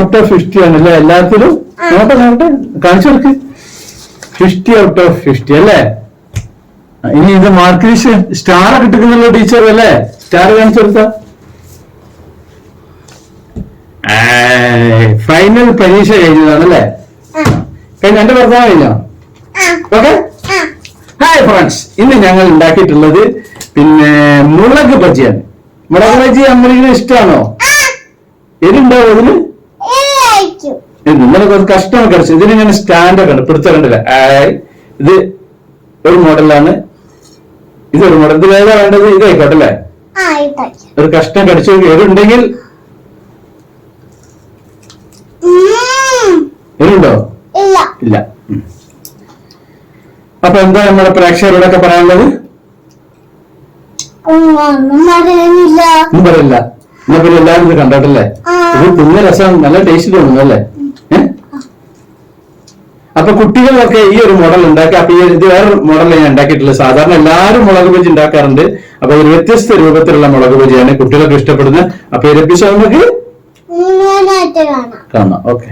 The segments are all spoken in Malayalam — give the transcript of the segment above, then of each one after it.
ഔട്ട് ഓഫ് ഫിഫ്റ്റി ആണ് അല്ലേ? എല്ലാത്തിലും? നോട്ടെ നോട്ടെ കാണിച്ചു കൊടുക്ക്. ഫിഫ്റ്റി ഔട്ട് ഓഫ് ഫിഫ്റ്റി അല്ലേ? ഇനി ഇത് മാർക്ക് സ്റ്റാർ കിട്ടുന്നല്ലോ ടീച്ചർ അല്ലേ? സ്റ്റാർ കാണിച്ചു കൊടുത്ത. ഫൈനൽ പരീക്ഷ കഴിഞ്ഞതാണല്ലേ കഴിഞ്ഞ എന്റെ ഭർത്താവ് കഴിഞ്ഞോ? ഓക്കെ? ഹായ് ഫ്രണ്ട്സ് ഇന്ന് ഞങ്ങൾ ഉണ്ടാക്കിയിട്ടുള്ളത് പിന്നെ മുളക് ബജിയാണ്. മുളക് ബജി അമ്മലിന് ഇഷ്ടമാണോ എരുണ്ടാവും അതിന്? ഇന്നലെ കുറച്ച് കഷ്ടമൊക്കെ അടിച്ചു ഇതിന് ഞാൻ സ്റ്റാൻഡൊക്കെ ഉണ്ട് പിടിച്ചിട്ടുണ്ടല്ലേ ഇത് ഒരു മോഡലാണ്. ഇത് ഒരു മോഡൽ. ഇത് ഏതാ വേണ്ടത്? ഇത് ആയിക്കോട്ടെ അല്ലേ? ഒരു കഷ്ടം കടിച്ചു എരുണ്ടെങ്കിൽ എരുണ്ടോ ഇല്ല. അപ്പൊ എന്താ നമ്മുടെ പ്രേക്ഷകരോടൊക്കെ പറയാനുള്ളത്? ഒന്നും പറയില്ല. എന്നാ പിന്നെ എല്ലാവരും ഇത് കണ്ടോട്ടല്ലേ. ഇത് തിന്ന രസം. നല്ല ടേസ്റ്റ് തോന്നുന്നു അല്ലേ? അപ്പൊ കുട്ടികളൊക്കെ ഈ ഒരു മോഡൽ ഉണ്ടാക്കി. അപ്പൊ ഈ ഇത് വേറെ മോഡൽ ഞാൻ ഉണ്ടാക്കിയിട്ടുള്ളത്. സാധാരണ എല്ലാവരും മുളക് ബജി ഉണ്ടാക്കാറുണ്ട്. അപ്പൊ ഒരു വ്യത്യസ്ത രൂപത്തിലുള്ള മുളക് ബജിയാണ് കുട്ടികൾക്ക് ഇഷ്ടപ്പെടുന്നത്. അപ്പൊ ഈ എപ്പിസോഡ് നമുക്ക് മൂന്നായിട്ട് കാണാം. കാണാം ഓക്കെ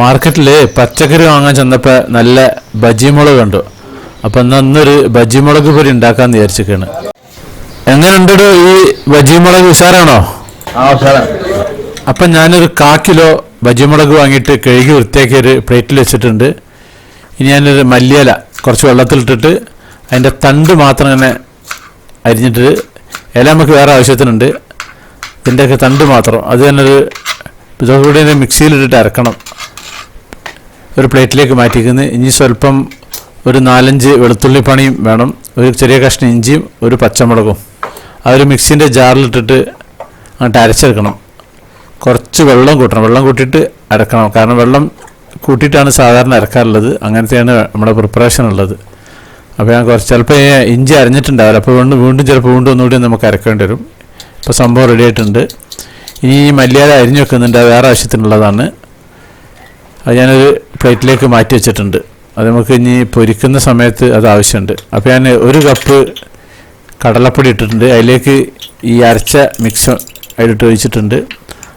മാർക്കറ്റിൽ പച്ചക്കറി വാങ്ങാൻ ചെന്നപ്പോൾ നല്ല ബജിമുളക് കണ്ടു. അപ്പം എന്നാ ഇന്നൊരു ബജിമുളക് പൊരി ഉണ്ടാക്കാന്ന് വിചാരിച്ചിരിക്കുകയാണ് എങ്ങനെയുണ്ടോ ഈ ബജിമുളക് ഉഷാറാണോ? അപ്പം ഞാനൊരു കാ കിലോ ബജിമുളക് വാങ്ങിയിട്ട് കഴുകി വൃത്തിയാക്കി ഒരു പ്ലേറ്റിൽ വെച്ചിട്ടുണ്ട്. ഇനി ഞാനൊരു മല്ലിയല കുറച്ച് വെള്ളത്തിലിട്ടിട്ട് അതിന്റെ തണ്ട് മാത്രം ഇങ്ങനെ അരിഞ്ഞിട്ട് ഇല നമുക്ക് വേറെ ആവശ്യത്തിനുണ്ട്. ഇതിന്റെയൊക്കെ തണ്ട് മാത്രം. അത് തന്നെ ഒരു ഇതൊക്കെ കൂടി മിക്സിയിലിട്ടിട്ട് അരക്കണം. ഒരു പ്ലേറ്റിലേക്ക് മാറ്റിക്കുന്നു ഇനി സ്വല്പം ഒരു നാലഞ്ച് വെളുത്തുള്ളി പണിയും വേണം ഒരു ചെറിയ കഷ്ണം ഇഞ്ചിയും ഒരു പച്ചമുളകും. ഒരു മിക്സിന്റെ ജാറിലിട്ടിട്ട് അങ്ങോട്ട് അരച്ചെടുക്കണം. കുറച്ച് വെള്ളം കൂട്ടണം. വെള്ളം കൂട്ടിയിട്ട് അരക്കണം. കാരണം വെള്ളം കൂട്ടിയിട്ടാണ് സാധാരണ അരക്കാറുള്ളത്. അങ്ങനത്തെയാണ് നമ്മുടെ പ്രിപ്പറേഷൻ ഉള്ളത്. അപ്പോൾ ഞാൻ കുറച്ച് ചിലപ്പോൾ ഇഞ്ചി അരഞ്ഞിട്ടുണ്ടാവില്ല. അപ്പോൾ വീണ്ടും വീണ്ടും ചിലപ്പോൾ വീണ്ടും ഒന്നുകൂടി നമുക്ക് അരക്കേണ്ടി വരും. ഇപ്പോൾ സംഭവം റെഡി ആയിട്ടുണ്ട്. ഇനി ഈ മല്ലിയാല അരിഞ്ഞു വെക്കുന്നുണ്ട്. അത് വേറെ ആവശ്യത്തിനുള്ളതാണ്. അത് ഞാനൊരു പ്ലേറ്റിലേക്ക് മാറ്റി വെച്ചിട്ടുണ്ട്. അത് നമുക്ക് ഇനി പൊരിക്കുന്ന സമയത്ത് അത് ആവശ്യമുണ്ട്. അപ്പോൾ ഞാൻ ഒരു കപ്പ് കടലപ്പൊടി ഇട്ടിട്ടുണ്ട്. അതിലേക്ക് ഈ അരച്ച മിക്സ് അതിലിട്ട് ഒഴിച്ചിട്ടുണ്ട്.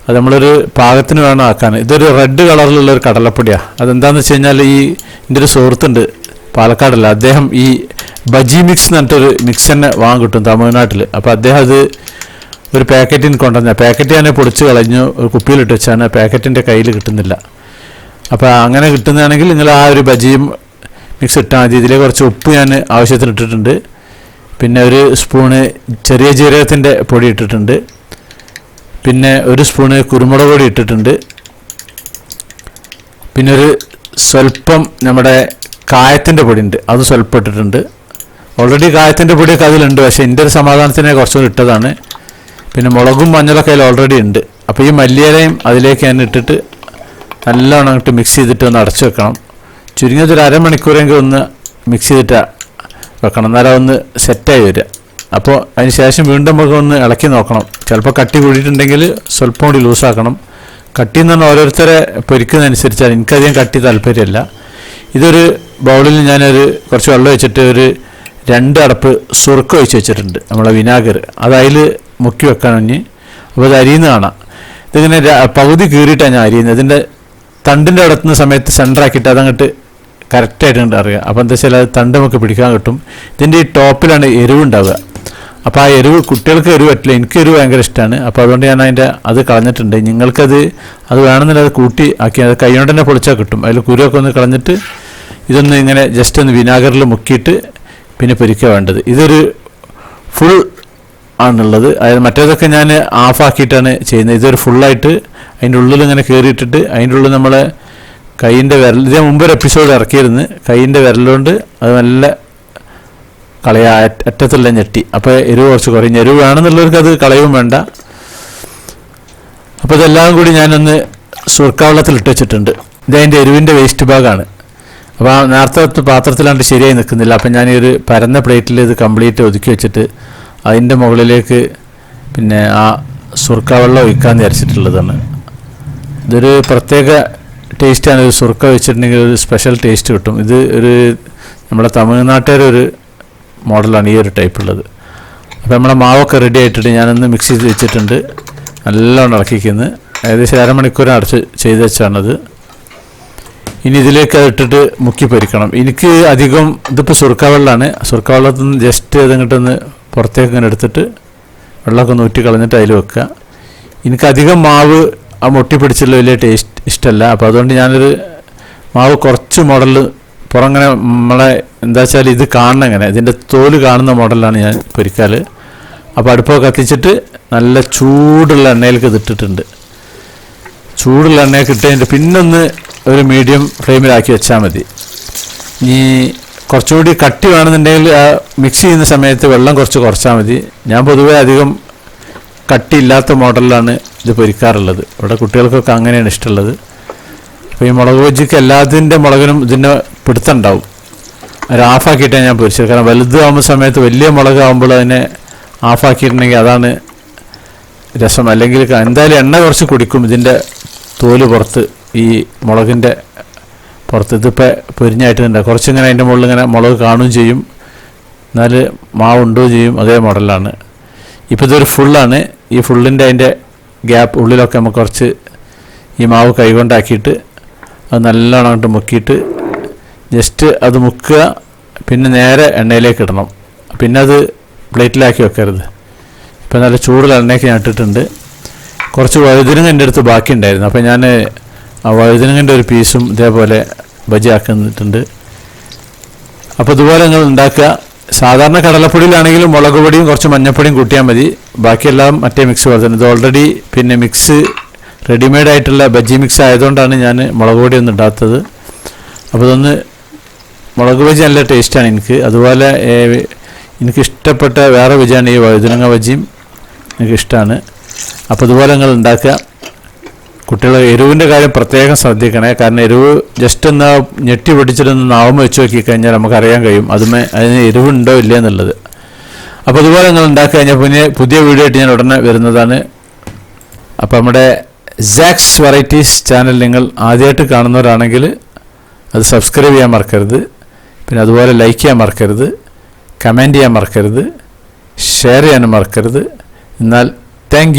അത് നമ്മളൊരു പാകത്തിന് വേണം ആക്കാൻ. ഇതൊരു റെഡ് കളറിലുള്ള ഒരു കടലപ്പൊടിയാണ് അതെന്താണെന്ന് വെച്ച് കഴിഞ്ഞാൽ ഈ എന്റെ ഒരു സുഹൃത്തുണ്ട് പാലക്കാടല്ല. അദ്ദേഹം ഈ ബജി മിക്സ് എന്ന് പറഞ്ഞിട്ടൊരു മിക്സ് തന്നെ വാങ്ങാൻ കിട്ടും തമിഴ്നാട്ടിൽ അപ്പോൾ അദ്ദേഹം അത് ഒരു പാക്കറ്റിന് കൊണ്ടുവന്ന പാക്കറ്റ് ഞാൻ പൊടിച്ച് കളഞ്ഞു ഒരു കുപ്പിയിലിട്ട് വെച്ചാണ് പാക്കറ്റിന്റെ കയ്യിൽ കിട്ടുന്നില്ല. അപ്പോൾ അങ്ങനെ കിട്ടുന്നതാണെങ്കിൽ നിങ്ങൾ ആ ഒരു ബജിയും മിക്സ് ഇട്ടാൽ മതി. ഇതിലേക്ക് കുറച്ച് ഉപ്പ് ഞാൻ ആവശ്യത്തിന് ഇട്ടിട്ടുണ്ട്. പിന്നെ ഒരു സ്പൂണ് ചെറിയ ജീരകത്തിന്റെ പൊടി ഇട്ടിട്ടുണ്ട്. പിന്നെ ഒരു സ്പൂണ് കുരുമുളക് പൊടി ഇട്ടിട്ടുണ്ട്. പിന്നെ ഒരു സ്വല്പം നമ്മുടെ കായത്തിന്റെ പൊടി ഉണ്ട്. അത് സ്വല്പം ഇട്ടിട്ടുണ്ട്. ഓൾറെഡി കായത്തിന്റെ പൊടിയൊക്കെ അതിലുണ്ട്. പക്ഷേ എന്റെ ഒരു സമാധാനത്തിന് കുറച്ചുകൂടി ഇട്ടതാണ്. പിന്നെ മുളകും മഞ്ഞളൊക്കെ അതിൽ ഓൾറെഡി ഉണ്ട്. അപ്പോൾ ഈ മല്ലിയിലയും അതിലേക്ക് ഞാൻ ഇട്ടിട്ട് നല്ലോണം ഇട്ട് മിക്സ് ചെയ്തിട്ട് ഒന്ന് അടച്ചു വെക്കണം. ചുരുങ്ങിയത് ഒരു അരമണിക്കൂറെങ്കിലും ഒന്ന് മിക്സ് ചെയ്തിട്ട് വെക്കണം. എന്നാലും ഒന്ന് സെറ്റായി വരിക. അപ്പോൾ അതിന് ശേഷം വീണ്ടും നമുക്ക് ഒന്ന് ഇളക്കി നോക്കണം. ചിലപ്പോൾ കട്ടി കൂടിയിട്ടുണ്ടെങ്കിൽ സ്വല്പം കൂടി ലൂസാക്കണം കട്ടി എന്ന് പറഞ്ഞാൽ ഓരോരുത്തരെ പൊരിക്കുന്നതനുസരിച്ചാണ്. എനിക്കധികം കട്ടി താല്പര്യമല്ല. ഇതൊരു ബൗളിൽ ഞാനൊരു കുറച്ച് വെള്ളം വെച്ചിട്ട് ഒരു രണ്ട് അടപ്പ് സുറുക്ക ഒഴിച്ച് വെച്ചിട്ടുണ്ട് നമ്മളെ വിനാഗർ. അത് അതിൽ മുക്കി വെക്കണം ഇനി. അപ്പോൾ അത് അരിയുന്ന കാണാം ഇതിങ്ങനെ പകുതി കീറിയിട്ടാണ് ഞാൻ അരിയുന്നത്. ഇതിന്റെ തണ്ടിന്റെ അടുത്തുന്ന സമയത്ത് സെന്ററാക്കിയിട്ട് അതങ്ങോട്ട് കറക്റ്റായിട്ടുണ്ട് അറിയുക. അറിയാം അപ്പോൾ എന്താ വെച്ചാൽ അത് തണ്ട് നമുക്ക് പിടിക്കാൻ കിട്ടും. ഇതിന്റെ ഈ ടോപ്പിലാണ് എരിവ് ഉണ്ടാവുക. അപ്പോൾ ആ എരിവ് കുട്ടികൾക്ക് എരിവ് പറ്റില്ല. എനിക്ക് എരിവ് ഭയങ്കര ഇഷ്ടമാണ് അപ്പോൾ അതുകൊണ്ട് ഞാൻ അതിന്റെ അത് കളഞ്ഞിട്ടുണ്ട്. നിങ്ങൾക്കത് അത് വേണമെന്നില്ല അത് കൂട്ടി ആക്കി അത് കൈകൊണ്ട് തന്നെ പൊളിച്ചാൽ കിട്ടും. അതിൽ കുരുവൊക്കെ ഒന്ന് കളഞ്ഞിട്ട് ഇതൊന്ന് ഇങ്ങനെ ജസ്റ്റ് ഒന്ന് വിനാഗറിൽ മുക്കിയിട്ട് പിന്നെ പൊരിക്കുക വേണ്ടത്. ഇതൊരു ഫുൾ ആണുള്ളത്. അതായത് മറ്റേതൊക്കെ ഞാൻ ആഫാക്കിയിട്ടാണ് ചെയ്യുന്നത്. ഇതൊരു ഫുള്ളായിട്ട് അതിന്റെ ഉള്ളിൽ ഇങ്ങനെ കയറിയിട്ടിട്ട് അതിന്റെ ഉള്ളിൽ നമ്മളെ കൈയിന്റെ വിരൽ ഇതിന് മുമ്പ് ഒരു എപ്പിസോഡ് ഇറക്കിയിരുന്നു. കൈയിന്റെ വിരലുകൊണ്ട് അത് നല്ല കളയാ അറ്റത്തെല്ലാം ഞെട്ടി. അപ്പോൾ എരിവ് കുറച്ച് കുറയും. എരിവ് വേണമെന്നുള്ളവർക്ക് അത് കളയും വേണ്ട. അപ്പോൾ ഇതെല്ലാം കൂടി ഞാനൊന്ന് സുർക്കാവെള്ളത്തിൽ ഇട്ട് വെച്ചിട്ടുണ്ട്. ഇത് അതിന്റെ എരിവിന്റെ വേസ്റ്റ് ഭാഗമാണ് അപ്പോൾ ആ നേരത്തെ പാത്രത്തിലാണ്ട് ശരിയായി നിൽക്കുന്നില്ല. അപ്പം ഞാൻ ഒരു പരന്ന പ്ലേറ്റിൽ ഇത് കംപ്ലീറ്റ് ഒതുക്കി വെച്ചിട്ട് അതിന്റെ മുകളിലേക്ക് പിന്നെ ആ സുർക്ക വെള്ളം ഒഴിക്കാൻ വിചാരിച്ചിട്ടുള്ളതാണ്. ഇതൊരു പ്രത്യേക ടേസ്റ്റാണ്. ഒരു സുർക്ക വെച്ചിട്ടുണ്ടെങ്കിൽ ഒരു സ്പെഷ്യൽ ടേസ്റ്റ് കിട്ടും. ഇത് ഒരു നമ്മുടെ തമിഴ്നാട്ടുകാർ ഒരു മോഡലാണ് ഈ ഒരു ടൈപ്പ് ഉള്ളത്. അപ്പോൾ നമ്മുടെ മാവൊക്കെ റെഡി ആയിട്ടിട്ട് ഞാനൊന്ന് മിക്സ് ചെയ്ത് വെച്ചിട്ടുണ്ട്. നല്ലോണം ഇളക്കിക്കുന്നു. ഏകദേശം അരമണിക്കൂർ അടച്ച് ചെയ്ത് വെച്ചാണത്. ഇനി ഇതിലേക്ക് അത് ഇട്ടിട്ട് മുക്കി പൊരിക്കണം. എനിക്ക് അധികം ഇതിപ്പോൾ സുർക്ക വെള്ളമാണ് സുർക്ക വെള്ളത്തിൽ നിന്ന് ജസ്റ്റ് ഇതിങ്ങോട്ടൊന്ന് പുറത്തേക്ക് ഇങ്ങനെ എടുത്തിട്ട് വെള്ളമൊക്കെ ഒന്ന് ഊറ്റി കളഞ്ഞിട്ട് അതിൽ വെക്കുക. എനിക്കധികം മാവ് ആ മുട്ടി പിടിച്ചുള്ള വലിയ ടേസ്റ്റ് ഇഷ്ടമല്ല. അപ്പോൾ അതുകൊണ്ട് ഞാനൊരു മാവ് കുറച്ച് മോഡൽ പുറങ്ങനെ നമ്മളെ എന്താ വെച്ചാൽ ഇത് കാണണം ഇങ്ങനെ. ഇതിന്റെ തോൽ കാണുന്ന മോഡലാണ് ഞാൻ പൊരിക്കാൽ അപ്പോൾ അടുപ്പൊക്കെ കത്തിച്ചിട്ട് നല്ല ചൂടുള്ള എണ്ണയിലേക്ക് ഇതിട്ടിട്ടുണ്ട് ചൂടുള്ള എണ്ണയൊക്കെ ഇട്ടതിന്റെ പിന്നൊന്ന് ഒരു മീഡിയം ഫ്ലെയിമിലാക്കി വെച്ചാൽ മതി. ഇനി കുറച്ചുകൂടി കട്ടി വേണമെന്നുണ്ടെങ്കിൽ മിക്സ് ചെയ്യുന്ന സമയത്ത് വെള്ളം കുറച്ച് കുറച്ചാൽ മതി. ഞാൻ പൊതുവേ അധികം കട്ടിയില്ലാത്ത മോഡലിലാണ് ഇത് പൊരിക്കാറുള്ളത്. ഇവിടെ കുട്ടികൾക്കൊക്കെ അങ്ങനെയാണ് ഇഷ്ടമുള്ളത്. അപ്പോൾ ഈ മുളക് ബജ്ജിക്ക് എല്ലാത്തിന്റെ മുളകിനും ഇതിന്റെ പിടുത്തുണ്ടാവും ഒരു ഹാഫാക്കിയിട്ടാണ് ഞാൻ പൊരിച്ചത്. കാരണം വലുതാവുന്ന സമയത്ത് വലിയ മുളക് ആകുമ്പോൾ അതിനെ ഓഫാക്കിയിട്ടുണ്ടെങ്കിൽ അതാണ് രസം. അല്ലെങ്കിൽ എന്തായാലും എണ്ണ കുറച്ച് കുടിക്കും ഇതിന്റെ തോൽ പുറത്ത് ഈ മുളകിന്റെ പുറത്ത് ഇതിപ്പോൾ പൊരിഞ്ഞായിട്ടുണ്ട്. കുറച്ചിങ്ങനെ അതിന്റെ മുകളിൽ ഇങ്ങനെ മുളക് കാണുകയും ചെയ്യും. എന്നാൽ മാവ് ചെയ്യും. അതേ മോഡലാണ്. ഇപ്പോൾ ഇതൊരു ഫുള്ളാണ്. ഈ ഫുള്ളിന്റെ അതിന്റെ ഗ്യാപ്പ് ഉള്ളിലൊക്കെ നമുക്ക് കുറച്ച് ഈ മാവ് കൈകൊണ്ടാക്കിയിട്ട് അത് നല്ലോണം അങ്ങോട്ട് മുക്കിയിട്ട് ജസ്റ്റ് അത് മുക്കുക. പിന്നെ നേരെ എണ്ണയിലേക്ക് ഇടണം. പിന്നെ അത് പ്ലേറ്റിലാക്കി വെക്കരുത്. ഇപ്പം നല്ല ചൂടുള്ള എണ്ണയൊക്കെ ഞാൻ ഇട്ടിട്ടുണ്ട്. കുറച്ച് വഴുതിരുന്ന് എന്റെ അടുത്ത് ബാക്കിയുണ്ടായിരുന്നു. അപ്പോൾ ഞാൻ വഴുതിനങ്ങന്റെ ഒരു പീസും ഇതേപോലെ ബജി ആക്കുന്നിട്ടുണ്ട് അപ്പോൾ ഇതുപോലെ നിങ്ങൾ ഉണ്ടാക്കുക. സാധാരണ കടലപ്പൊടിയിലാണെങ്കിലും മുളക് പൊടിയും കുറച്ച് മഞ്ഞപ്പൊടിയും കൂട്ടിയാൽ മതി. ബാക്കിയെല്ലാം മറ്റേ മിക്സ് പോലെ തന്നെ. ഇത് ഓൾറെഡി പിന്നെ മിക്സ് റെഡിമെയ്ഡ് ആയിട്ടുള്ള ബജി മിക്സ് ആയതുകൊണ്ടാണ് ഞാൻ മുളക് പൊടി ഒന്നും ഇടാത്തത്. അപ്പോൾ ഇതൊന്ന് മുളക് ബജി നല്ല ടേസ്റ്റാണ് എനിക്ക്. അതുപോലെ എനിക്കിഷ്ടപ്പെട്ട വേറെ ബജിയാണ് ഈ വഴുതനങ്ങ ബജിയും. എനിക്കിഷ്ടമാണ് അപ്പോൾ ഇതുപോലെ നിങ്ങൾ ഉണ്ടാക്കുക. കുട്ടികൾ എരിവിന്റെ കാര്യം പ്രത്യേകം ശ്രദ്ധിക്കണേ. കാരണം എരിവ് ജസ്റ്റ് ഒന്ന് ഞെട്ടി പിടിച്ചിട്ടൊന്ന് നാവം വെച്ച് നോക്കി കഴിഞ്ഞാൽ നമുക്കറിയാൻ കഴിയും. അതുമേ അതിന് എരിവുണ്ടോ ഇല്ല എന്നുള്ളത്. അപ്പോൾ അതുപോലെ നിങ്ങൾ ഉണ്ടാക്കി കഴിഞ്ഞാൽ പിന്നെ പുതിയ വീഡിയോ ആയിട്ട് ഞാൻ ഉടനെ വരുന്നതാണ്. അപ്പോൾ നമ്മുടെ സാക്സ് വെറൈറ്റീസ് ചാനൽ നിങ്ങൾ ആദ്യമായിട്ട് കാണുന്നവരാണെങ്കിൽ അത് സബ്സ്ക്രൈബ് ചെയ്യാൻ മറക്കരുത്. പിന്നെ അതുപോലെ ലൈക്ക് ചെയ്യാൻ മറക്കരുത്. കമന്റ് ചെയ്യാൻ മറക്കരുത്. ഷെയർ ചെയ്യാനും മറക്കരുത്. എന്നാൽ താങ്ക്